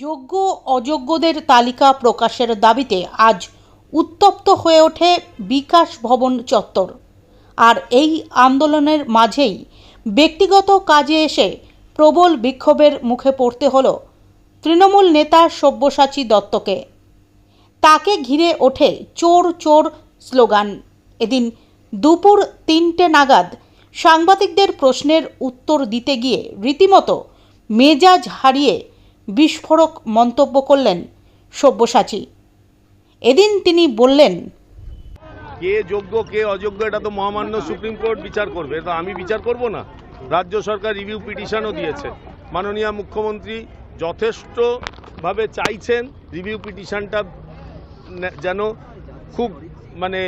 যোগ্য অযোগ্যদের তালিকা প্রকাশের দাবিতে আজ উত্তপ্ত হয়ে ওঠে বিকাশ ভবন চত্বর। আর এই আন্দোলনের মাঝেই ব্যক্তিগত কাজে এসে প্রবল বিক্ষোভের মুখে পড়তে হল তৃণমূল নেতা সব্যসাচী দত্তকে। তাকে ঘিরে ওঠে চোর চোর স্লোগান। এদিন দুপুর তিনটে নাগাদ সাংবাদিকদের প্রশ্নের উত্তর দিতে গিয়ে রীতিমতো মেজাজ হারিয়ে বিস্ফোরক মন্তব্য করলেন সব্যসাচী। এদিন তিনি বললেন, কে যোগ্য, কে অযোগ্য, এটা তো মহামান্য সুপ্রিম কোর্ট বিচার করবে, এটা আমি বিচার করব না। রাজ্য সরকার রিভিউ পিটিশনও দিয়েছে। মাননীয় মুখ্যমন্ত্রী যথেষ্টভাবে চাইছেন রিভিউ পিটিশনটা যেন খুব মানে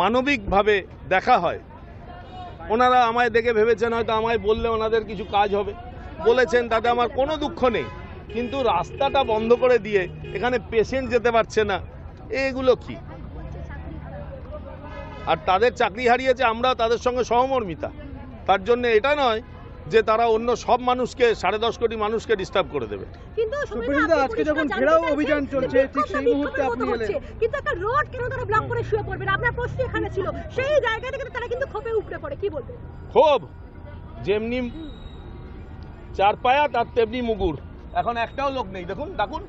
মানবিকভাবে দেখা হয়। ওনারা আমায় দেখে ভেবেছেন, হয়তো আমায় বললে ওনাদের কিছু কাজ হবে। বলেছেন, তাতে আমার কোনো দুঃখ নেই। কিন্তু রাস্তাটা বন্ধ করে দিয়ে এখানে পেশেন্ট যেতে পারছে না। এগুলো কি? আর তাদের চাকরি হারিয়েছে আমরা তাদের সঙ্গে সহমর্মিতা। তার জন্য এটা নয় যে তারা অন্য সব মানুষকে সাড়ে দশ কোটি মানুষকে ডিস্টার্ব করে দেবে। কিন্তু সুপ্রিমদা, আজকে যখন ঘেরাও অভিযান চলছে, ঠিক সেই মুহূর্তে আপনি এলেন। কিন্তু একটা রোড কেন তারা ব্লক করে শুয়ে পড়বেন আপনার প্রশ্ন এখানে ছিল সেই জায়গা থেকে তারা কিন্তু ক্ষোভে উপড়ে পড়ে কি বলবেন? খুব যেমনি চার পায়া তার তেমনি মুগুর। এখন একটাও লোক নেই। দেখুন দেখুন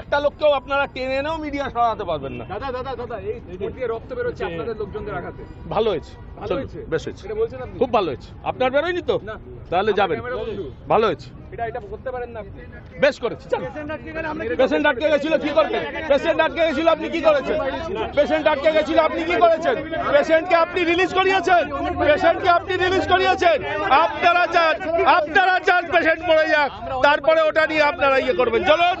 একটা লোককেও আপনারা টেনে এনেও মিডিয়া সরাতে পারবেন না। দাদা দাদা দাদা এই দিয়ে রক্ত বেরোচ্ছে আপনাদের লোকজনদের আঘাতে। ভালো হয়েছে। ভালো হয়েছে? বেশ হয়েছে। এটা বলছেন আপনি? খুব ভালো হয়েছে। আপনার বেরোয়নি তো? না। তাহলে যাবেন। ভালো হয়েছে। এটা এটা করতে পারেন না আপনি। বেশ করেছে। চল। পেশেন্ট আটকে গেলে আমরা পেশেন্ট আটকে গেছিল কি করতেন পেশেন্ট আটকে গেছিল আপনি কি করেছেন? পেশেন্ট আটকে গেছিল আপনি কি করেছেন? পেশেন্টকে আপনি রিলিজ করিয়েছেন? পেশেন্টকে আপনি রিলিজ করিয়েছেন? আপনারা চান আপনারা চান পেশেন্ট মরে যাক তারপরে ওটা নিয়ে আপনারা ইয়ে করবেন। চলুন।